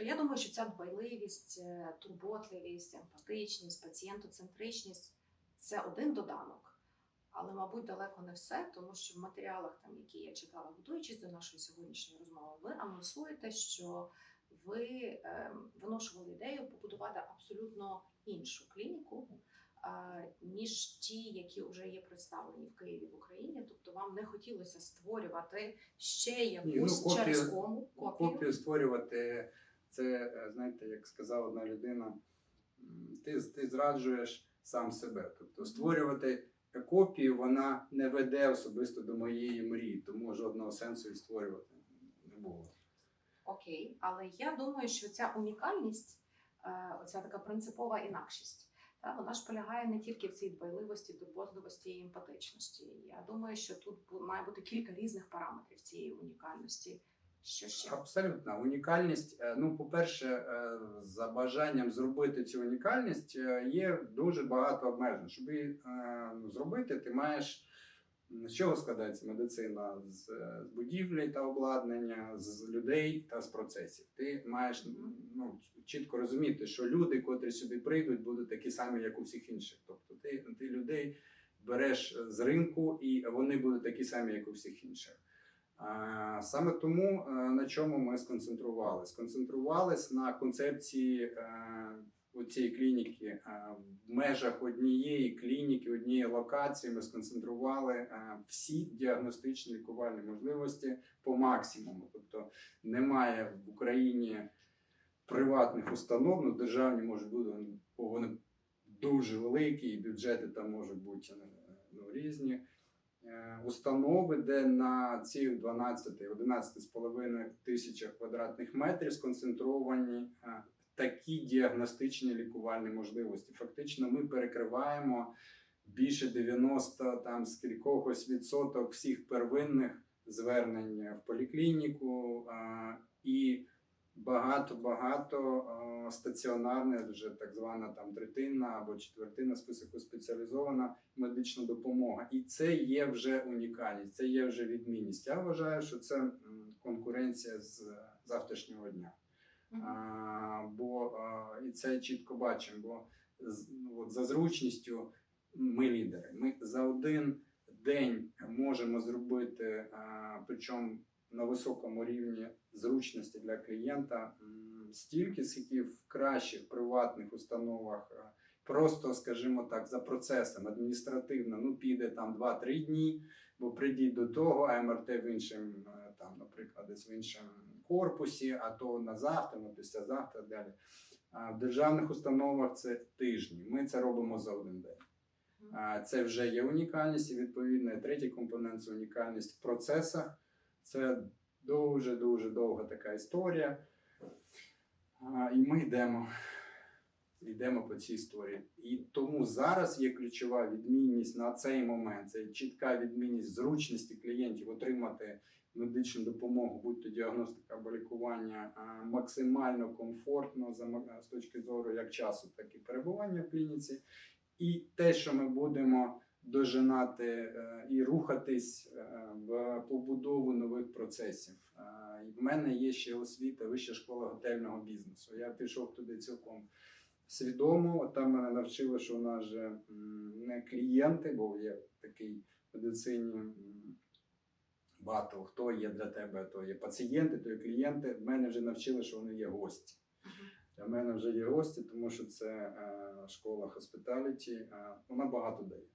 Тобто я думаю, що ця дбайливість, е, турботливість, емпатичність, пацієнтоцентричність це один доданок. Але, мабуть, далеко не все, тому що в матеріалах, там, які я читала, готуючись до нашої сьогоднішньої розмови, ви анонсуєте, що ви е, виношували ідею побудувати абсолютно іншу клініку, е, ніж ті, які вже є представлені в Києві в Україні. Тобто вам не хотілося створювати ще Ні, якусь ну, копію- через кому копію. Копію створювати, це, е, знаєте, як сказала одна людина, ти, ти зраджуєш сам себе. Тобто створювати копію вона не веде особисто до моєї мрії, тому жодного сенсу і створювати не було. Окей, але я думаю, що ця унікальність, е, оця така принципова інакшість, та, вона ж полягає не тільки в цій дбайливості, турботливості і емпатичності. Я думаю, що тут має бути кілька різних параметрів цієї унікальності. Що ще? Абсолютно унікальність. е, Ну, по-перше, е, за бажанням зробити цю унікальність е, є дуже багато обмежень. Щоб її ну, зробити, ти маєш з чого складається медицина? З, з будівлі та обладнання, з людей та з процесів. Ти маєш ну, чітко розуміти, що люди, котрі сюди прийдуть, будуть такі самі, як у всіх інших. Тобто ти, ти людей береш з ринку, і вони будуть такі самі, як у всіх інших. Саме тому е, на чому ми сконцентрувалися? Сконцентрувались на концепції е, цієї клініки Е, в межах однієї клініки, однієї локації. Ми сконцентрували всі діагностичні лікувальні можливості по максимуму. Тобто немає в Україні приватних установ, ну державні можуть бути, вони дуже великі, і бюджети там можуть бути ну, різні установи, де на цих 12-11,5 тисячах квадратних метрів сконцентровані е, такі діагностичні лікувальні можливості. Фактично, ми перекриваємо більше 90 там з відсоток всіх первинних звернень в поліклініку е, і багато-багато стаціонарне, вже так звана там третинна або четвертинна списку спеціалізована медична допомога. І це є вже унікальність, це є вже відмінність. Я вважаю, що це конкуренція з завтрашнього дня. А, бо а, і це чітко бачимо, бо з- от за зручністю ми лідери. Ми за один день можемо зробити, а, причому на високому рівні зручності для клієнта стільки, скільки в кращих приватних установах. Просто, скажімо так, за процесом адміністративно, ну піде там 2-3 дні, бо прийдіть до того, а МРТ в іншому, е, там, наприклад, десь в іншому корпусі, а то на завтра, на післязавтра далі. А в державних установах це тижні. Ми це робимо за один день. Це вже є унікальність, і відповідно третій компонент це унікальність в процесах. Це дуже дуже довга така історія. І ми йдемо. Йдемо по цій історії. І тому зараз є ключова відмінність на цей момент. Це чітка відмінність зручності клієнтів отримати медичну допомогу, будь то діагностика або лікування, максимально комфортно з точки зору як часу, так і перебування в клініці. І те, що ми будемо дожинати е, і рухатись е, в побудову нових процесів. Е, в мене є ще освіта, вища школа готельного бізнесу. Я пішов туди цілком свідомо. Там мене навчили, що у нас же не клієнти, бо є такий в медицині батл, хто є для тебе, то є пацієнти, то є клієнти. Мене вже навчили, що вони є гості. Для мене вже є гості, тому що це школа е, вона багато дає.